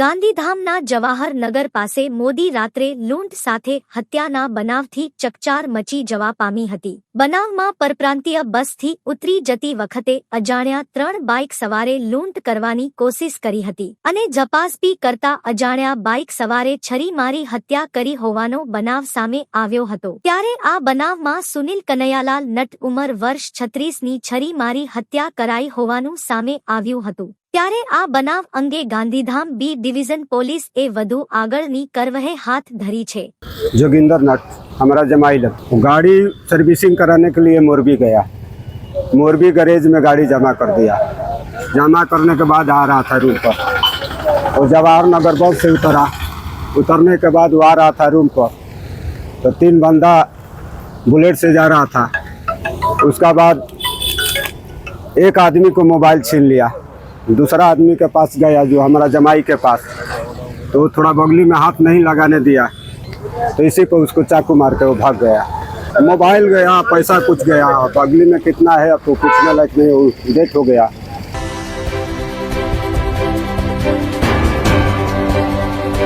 ગાંધીધામના જવાહરનગર પાસે મોદી રાત્રે લૂંટ સાથે હત્યાના બનાવથી ચકચાર મચી જવા પામી હતી. બનાવમાં પરપ્રાંતીય બસથી ઉતરી જતી વખતે અજાણ્યા ત્રણ બાઇક સવારે લૂંટ કરવાની કોશિશ કરી હતી અને જપાસપી કરતા અજાણ્યા બાઇક સવારે છરી મારી હત્યા કરી હોવાનો બનાવ સામે આવ્યો હતો. ત્યારે આ બનાવમાં સુનિલ કનૈયાલાલ નટ ઉંમર વર્ષ છત્રીસની છરી મારી હત્યા કરાઈ હોવાનું સામે આવ્યું હતું. ત્યારે આ બનાવ અંગે ગાંધીધામ બી ડિવિઝન પોલીસ એ વધુ આગળની કરવહે હાથ ધરી છે जोगिंदर नट हमारा जमाई लग वो गाड़ी सर्विसिंग कराने के लिए मोरबी गया मोरबी गैरेज में गाड़ी जमा कर दिया जमा करने के बाद आ रहा था रूम पर वो जवाहर नगर बस से उतरा उतरने के बाद वो आ रहा था रूम पर तो तीन बंदा बुलेट से जा रहा था उसका बाद एक आदमी को मोबाइल छीन लिया दूसरा आदमी के पास गया जो हमारा जमाई के पास तो वो थोड़ा बगली में हाथ नहीं लगाने दिया। तो इसी पर उसको चाकू मार के वो भाग गया। मोबाइल गया, पैसा कुछ गया, बगली में कितना है, अब तो पूछने लायक नहीं डेथ हो गया।